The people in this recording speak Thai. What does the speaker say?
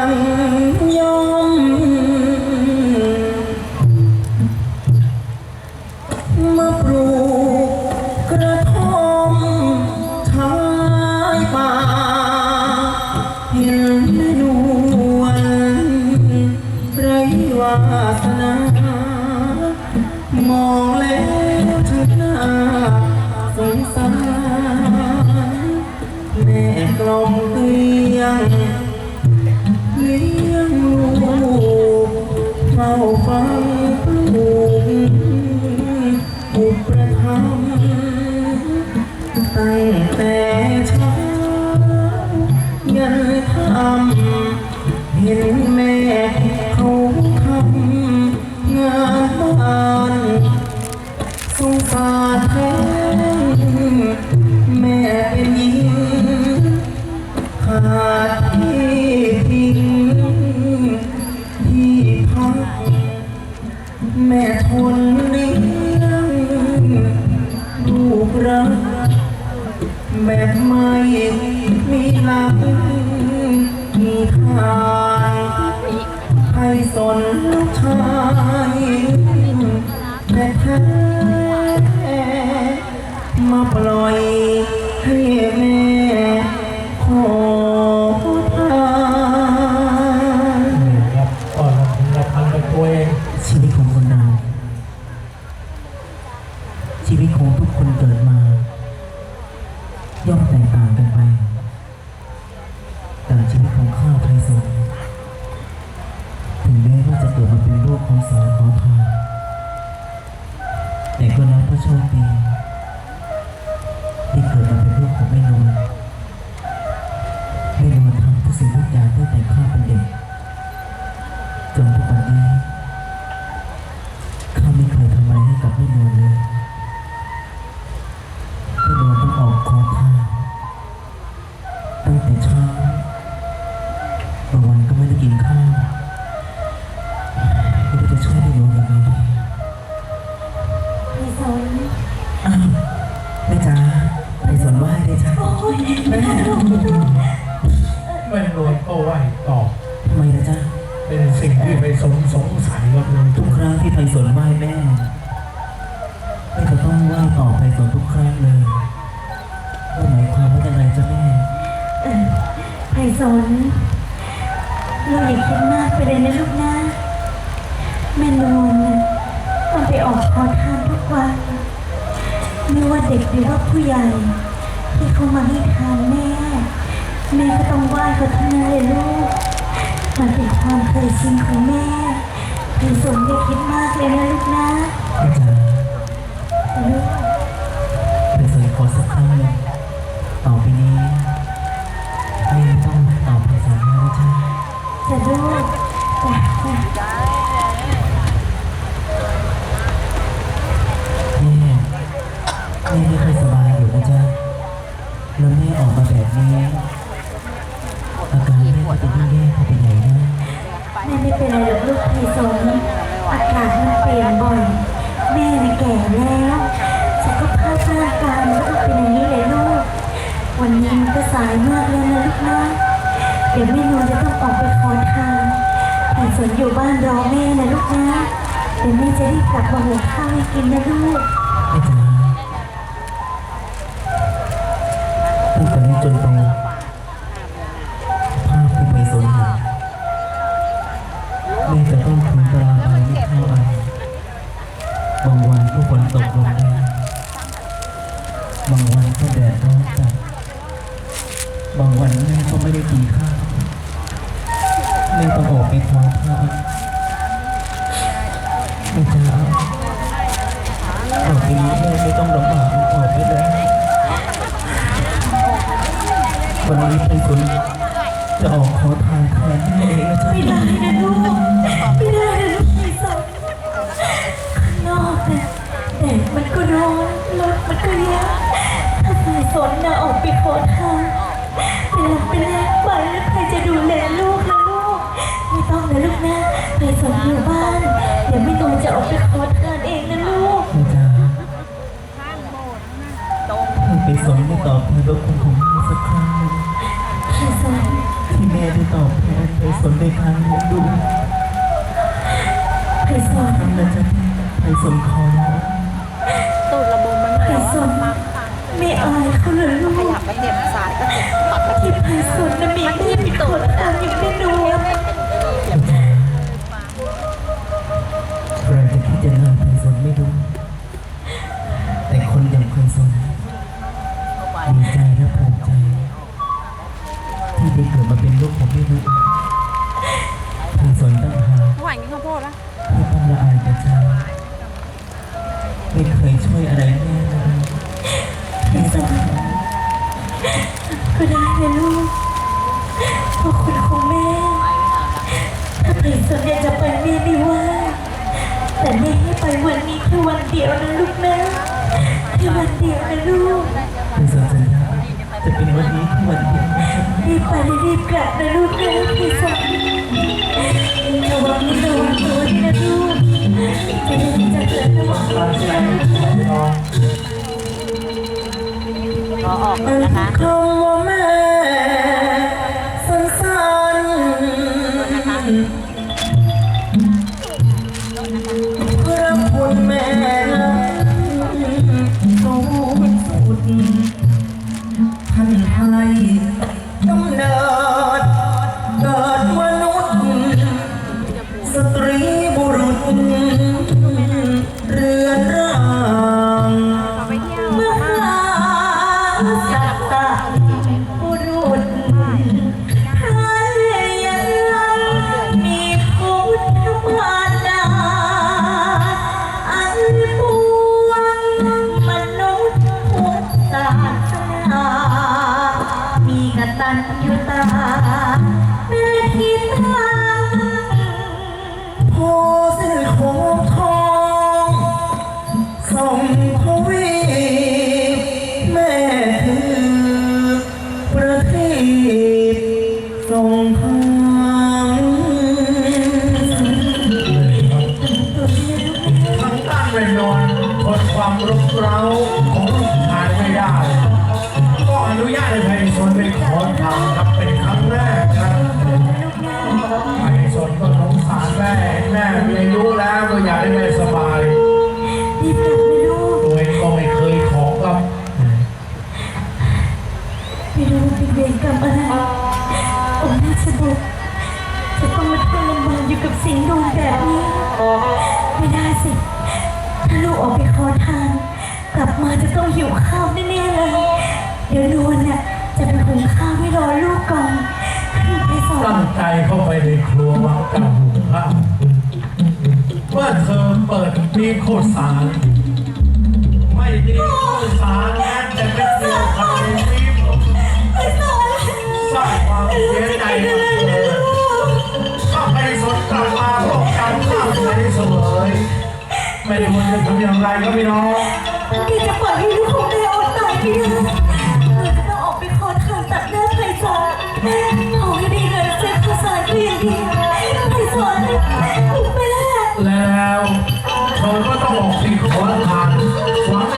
างย่อมมื่ปลูกกระทอมท้ายป่าเห็นนวลไรวาสนามองแล้วหน้าสงสารแม่กลอมเกง เฝ้ รัก แบบไม่มีหลักมีทางให้สนลูกชายแต่แท้มาปล่อยให้แม่ ย่อมแตกต่างกันไป แต่ชีวิตของข้าไพศาลถึงแม้ว่าจะเกิดมาเป็นลูกของสาวขอทานแต่ก็นับว่าโชคดีที่เกิดมาเป็นลูกของแม่นวลแม่นวลทำทุกสิ่งทุกอย่างตั้งแต่ข้า ไปสงสงสัยกับเลยทุกครั้งที่ไปสวนไหว้แม่แม่จะต้องไหว้ต่อไปสวนทุกครั้งเลยว่าหมายความว่าอย่างไรจ้าแม่ไพศาลลูกอย่าคิดมากไปเลยนะลูกนะแม่นวลน่ะต้องไปออกขอทานทุกวันไม่ว่าเด็กหรือว่าผู้ใหญ่ ที่เขามาให้ทานแม่แม่ก็ต้องไหว้เขาทั้งนั้นเลยลูก มันเป็นความเคยชินของแม่ไพศาลอย่าคิดมากเลยนะลูกนะแม่จ๋าลูกไปสวนขอสักครั้งหนึ่งต่อไปนี้แม่ไม่ต้องตอบภาษาแม่แล้วจ้าจะลูก ดี๋ยวแม่นวลจะต้องออกไปขอทานแต่สนอยู่บ้านรอแม่นะลูกนะเดี๋ยวแม่จะรีบกลับมาหุงข้าวให้กินนะลูกแม่จ๋าตั้งแต่นี้จนโตภาพที่ไปสนเห็นแม่จะต้องถึงตารางอะไรไม่เข้าอันบางวันก็ฝนตกลงแรงบางวันก็แดดร้อนจัดบางวันแม่ก็ไม่ได้กินข้าว แม่ต้องออกไปทอผ้าแม่จ๋าต่อไปนี้แม่ไม่ต้องลำบากอีกไปแล้ววันนี้ไพศาลจะออกขอทานแทนแม่เองนะจ๊ะไม่ได้นะลูกไม่ได้นะลูกพี่สนข้างนอกเนี่ยแดดมันก็ร้อนรถมันก็เยอะถ้าพี่สนนะออกไปขอทานเป็นหลักเป็นแรกไปแล้วใครจะดูแล พระคุณของแม่สักครั้งหนึ่งพี่สนที่แม่ได้ตอบแทนไพศาลในทางเลี้ยงดูพี่สนนั่นแหละจ๊ะไพศาลขอร้องตูดระบมมันพี่สนไม่อายเขาเลยลูกขยับไปเหน็บซ้ายก็เจ็บปักกระที่ทิบพี่สนนะมีแม่เป็นคนมา นเดียวนะลูกนะแค่วันเดียวนะลูกไพศาลสัญญาจะเป็นวันนี้ที่วันเดียวรีบไปรีบกลับนะลูกนะพี่สาวระวังระวังตัวนะลูกจะได้จะเกิดระวังตัวนะรอออกนะคะ ญญูตาแม่ที่ตั้งโพสินของทองส่งทวีแม่คือประทีปส่งทางทางด้านแม่นอนทนความรุกเร้าของลูกชายไม่ได้ก็อ นุญาตให้ไพศาลไปขอทำครับเป็นครั้งแรกนะไพศาลก็สงสารแม่แม่มีอายุแล้วก็อยากให้แม่สบายรีบกลับนะลูกตัวเองก็ไม่เคยขอครับไม่รู้เป็นเวรกรรมอะไรองค์ราชบุตรจะต้องมาทนลำบากอยู่กับสิ่งโดนแบบนี้ ไม่ได้สิ ถ้าลูกออกไปขอทาน กลับมาจะต้องหิวข้าวแน่ ใจเข้าไปในครัววางกับหุงข้าวเมื่อเธอเปิดมีข้าวสาร ไม่มีข้าวสารแม้แต่ไม่เดียวทำในนี้ไปสอนสร้างความเสียใจให้เธอถ้าไม่สนกลับมาพวกกันข้ามใจเสมอไม่รู้จะทำอย่างไรก็ไม่น้องแกจะปล่อยให้ลูกของ